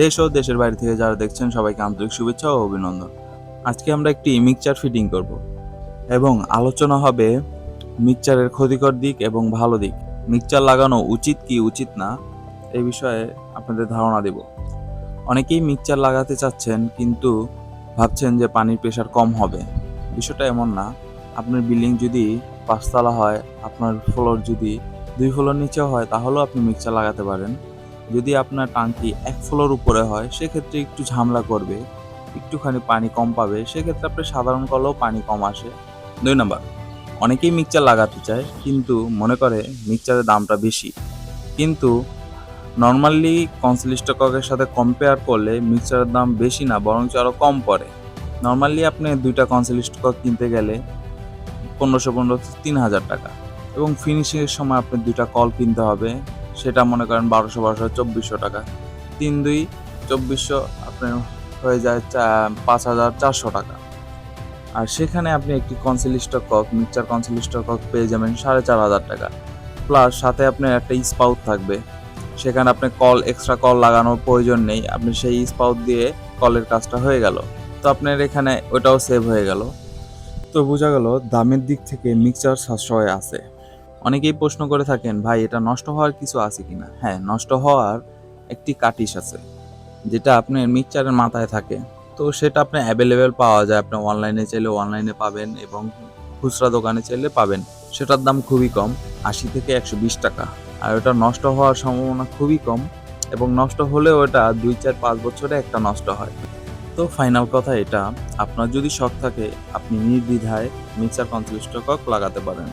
দেশ ও দেশের বাইরে থেকে যারা দেখছেন, সবাইকে আন্তরিক শুভেচ্ছা ও অভিনন্দন। আজকে আমরা একটি মিক্সচার ফিটিং করব এবং আলোচনা হবে মিক্সচারের ক্ষতিকর দিক এবং ভালো দিক। মিক্সচার লাগানো উচিত কি উচিত না, এই বিষয়ে আপনাদের ধারণা দেব। অনেকেই মিক্সচার লাগাতে চাচ্ছেন কিন্তু ভাবছেন যে পানির প্রেশার কম হবে। বিষয়টা এমন না। আপনার বিল্ডিং যদি পাঁচতলা হয়, আপনার ফ্লোর যদি দুই ফ্লোর নিচেও হয়, তাহলেও আপনি মিক্সচার লাগাতে পারেন। যদি আপনার টাঙ্কি এক ফ্লোর উপরে হয়, সেক্ষেত্রে একটু ঝামেলা করবে, একটুখানি পানি কম পাবে, সেক্ষেত্রে আপনার সাধারণ কলেও পানি কম আসে। দুই নম্বর, অনেকেই মিক্সচার লাগাতে চায়, কিন্তু মনে করে মিক্সচারের দামটা বেশি। কিন্তু নর্মালি কনসিলিস্টকের সাথে কম্পেয়ার করলে মিক্সচারের দাম বেশি না, বরঞ্চ আরও কম পড়ে। নর্মালি আপনি দুইটা কনসিলিস্টকক কিনতে গেলে পনেরোশো পনেরো তিন হাজার টাকা। এবং ফিনিশিংয়ের সময় আপনি দুইটা কল কিনতে হবে সেটা মনে করেন বারোশো বারোশো, চব্বিশশো টাকা। তিন, দুই, চব্বিশশো আপনার হয়ে যায় পাঁচ হাজার চারশো টাকা। আর সেখানে আপনি একটি কনসিলিস্টক কক মিক্সচার কনসিলিস্টক কক পেয়ে যাবেন সাড়ে চার হাজার টাকা। প্লাস সাথে আপনার একটা স্পাউট থাকবে। সেখানে আপনি কল এক্সট্রা কল লাগানোর প্রয়োজন নেই। আপনি সেই স্পাউট দিয়ে কলের কাজটা হয়ে গেল। তো আপনার এখানে ওটাও সেভ হয়ে গেল। তো বোঝা গেল দামের দিক থেকে মিক্সচার সাশ্রয় আছে। অনেকেই প্রশ্ন করে থাকেন, ভাই, এটা নষ্ট হওয়ার কিছু আছে কিনা? হ্যাঁ নষ্ট হওয়ার একটি কাটিস আছে, যেটা আপনার মিক্সচারের মাথায় থাকে। তো সেটা আপনি অ্যাভেলেবেল পাওয়া যায়। আপনি অনলাইনে চাইলে অনলাইনে পাবেন এবং খুচরা দোকানে চাইলে পাবেন। সেটার দাম খুবই কম, আশি থেকে একশো বিশ টাকা। আর ওটা নষ্ট হওয়ার সম্ভাবনা খুবই কম এবং নষ্ট হলেও ওটা দুই, চার, পাঁচ বছরে একটা নষ্ট হয়। তো ফাইনাল কথা এটা, আপনার যদি শখ থাকে, আপনি নির্দ্বিধায় মিক্সার কনসিলিস্টকক লাগাতে পারেন।